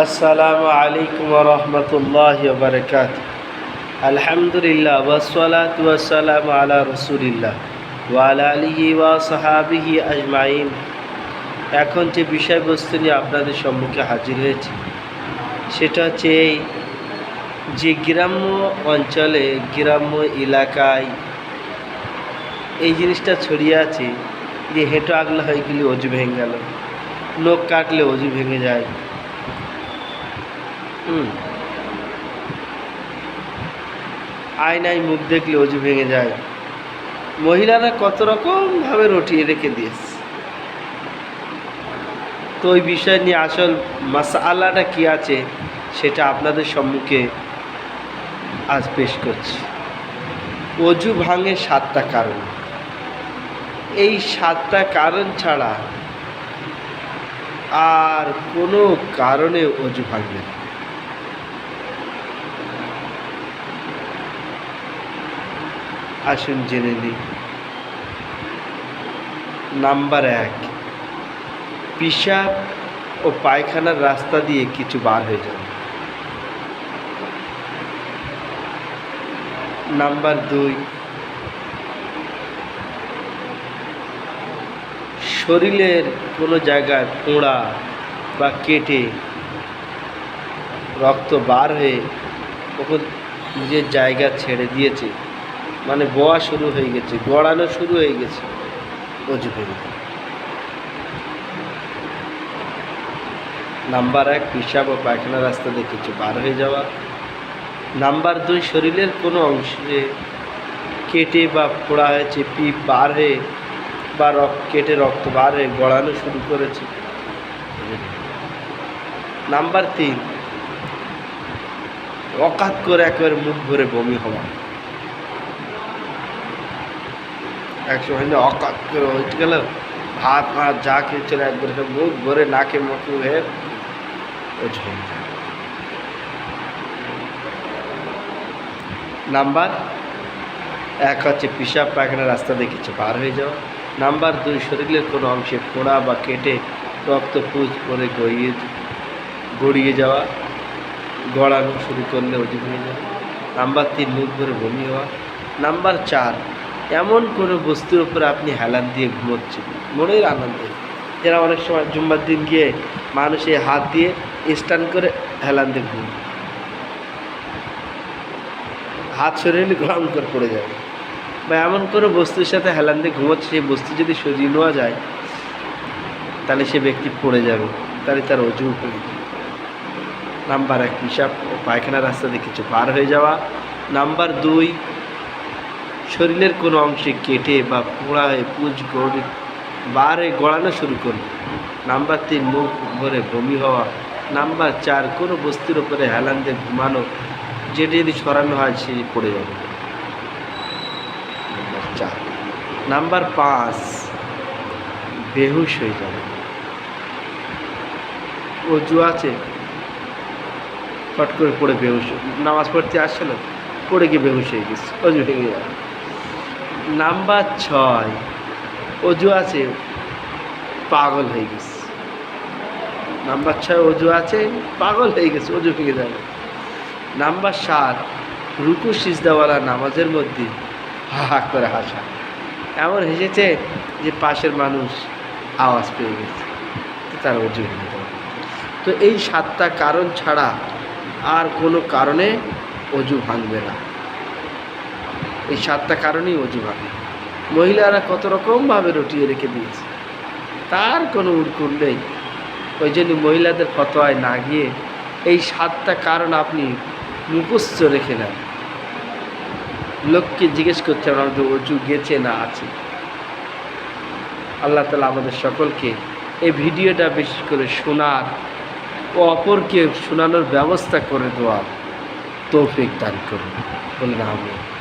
আসসালামু আলাইকুম রহমতুল্লাহ বারকাত আলহামদুলিল্লাহ ওয়াসালাত ওয়াসালাম আলা রসুলিল্লাহ ওয়ালা আলিহি ওয়া সাহাবিহি আজমাইন। এখন যে বিষয়বস্তু নিয়ে আপনাদের সম্মুখে হাজির হয়েছে, সেটা হচ্ছে এই যে গ্রাম্য অঞ্চলে, গ্রাম্য এলাকায় এই জিনিসটা ছড়িয়ে আছে যে হেঁটো আগলা হয়ে গেলে অজু ভেঙে গেল, নখ কাটলে অজু ভেঙে যায়। আয়নায় মুখ দেখলে অজু ভেঙে যায়। মহিলারা কত রকমভাবে রটিয়ে রেখে দিয়েছে। তো ওই বিষয় নিয়ে আসল মাসালাটা কি আছে, সেটা আপনাদের সম্মুখে আজ পেশ করছি। অজু ভাঙে সাতটা কারণ। এই সাতটা কারণ ছাড়া আর কোনো কারণে অজু ভাঙবে না। আসুন জেনে নিই নাম্বার এক পিসাব ও পায়খানার রাস্তা দিয়ে কিছু বার হয়ে যাবে নাম্বার দুই, শরীরের কোনো জায়গায় পোড়া বা কেটে রক্ত বার হয়ে ওখান নিজের জায়গা ছেড়ে দিয়েছে। মানে বোয়া শুরু হয়ে গেছে গড়ানো শুরু হয়ে গেছে। অজু ভেঙে নাম্বার এক পিসাব ও পায়খানা রাস্তা দিয়ে কিছু বার হয়ে যাওয়া। নাম্বার দুই শরীরের কোনো অংশে কেটে বা পোড়া হয়েছে পিপ বার হয়ে বা রক্ত কেটে রক্ত বার হয়ে গড়ানো শুরু করেছে। নাম্বার তিন অকাত করে একেবারে মুখ ভরে বমি হওয়া। এক সময় না অকাত করে হইতে গেল ভাত ভাত যা খেয়েছিল একবারে মুখ ভরে নাকে মুখে হয়ে ও নাম্বার এক হচ্ছে পিসাব পায়খানা রাস্তা দিয়ে কিছু পার হয়ে যাওয়া নাম্বার দুই শরীরের কোনো অংশে ফোড়া বা কেটে রক্ত পুজ করে গড়িয়ে গড়িয়ে যাওয়া, গড়ানো শুরু করলে অজীব হয়ে যাওয়া নাম্বার তিন, মুখ ধরে বমি হওয়া। নাম্বার চার এমন কোনো বস্তুর উপরে আপনি হেলান দিয়ে ঘুমোচ্ছেন। মনের আনন্দে যারা অনেক সময় জুম্মার দিন গিয়ে মানুষে হাত দিয়ে স্ট্যান্ড করে হেলান দিয়ে ঘুম হাত নিলে গ্রাউন্ড করে পড়ে যাবে। বা এমন কোনো বস্তুর সাথে হেলান দিয়ে ঘুমোচ্ছে, সেই বস্তু যদি সরিয়ে নেওয়া যায়, তাহলে সে ব্যক্তি পড়ে যাবে, তাহলে তার অজু করে নাম্বার এক পিসাব ও পায়খানা রাস্তা দিয়ে কিছু পার হয়ে যাওয়া। নাম্বার দুই শরীরের কোনো অংশে কেটে বা পোড়া হয়ে পুজ গড়ি, বারে গড়ানো শুরু করবে নাম্বার তিন, মুখ ভরে বমি হওয়া। নাম্বার চার, কোনো বস্তুর উপরে হেলান দিয়ে ঘুমানো। যেটি যদি সরানো হয়, সে পড়ে যাবে। নাম্বার পাঁচ, বেহুশ হয়ে যাবে। অজু আছে। ফট করে পড়ে বেহুশ। নামাজ পড়তে আসছিল, পড়ে গিয়ে বেহুশ হয়ে গেছে। অজু ভেঙে যাবে নাম্বার ছয়। অজু আছে, পাগল হয়ে গেছে। নাম্বার ছয়, অজু আছে, পাগল হয়ে গেছে, অজু ভেঙে যাবে। নাম্বার সাত, রুকু সিজদাওয়ালা নামাজের মধ্যে হা হা করে হাসা। এমন হেসেছে যে পাশের মানুষ আওয়াজ পেয়ে গেছে তার অজু ভেঙে যাবে। তো এই সাতটা কারণ ছাড়া আর কোনো কারণে অজু ভাঙবে না। এই সাতটা কারণেই অজু ভাঙে মহিলারা কত রকমভাবে রটিয়ে রেখে দিয়েছে। তার কোনো উড়কুর নেই। ওই জন্য মহিলাদের ফতোয়ায় না গিয়ে এই সাতটা কারণ আপনি মুখস্থ রেখে নেন। লোককে জিজ্ঞেস করছে আমাদের অজু গেছে না আছে? আল্লাহ তালা আমাদের সকলকে এই ভিডিওটা বেশি করে শোনার ও অপরকে শোনানোর ব্যবস্থা করে দেওয়ার তৌফিক দান করুন। বলে না আমি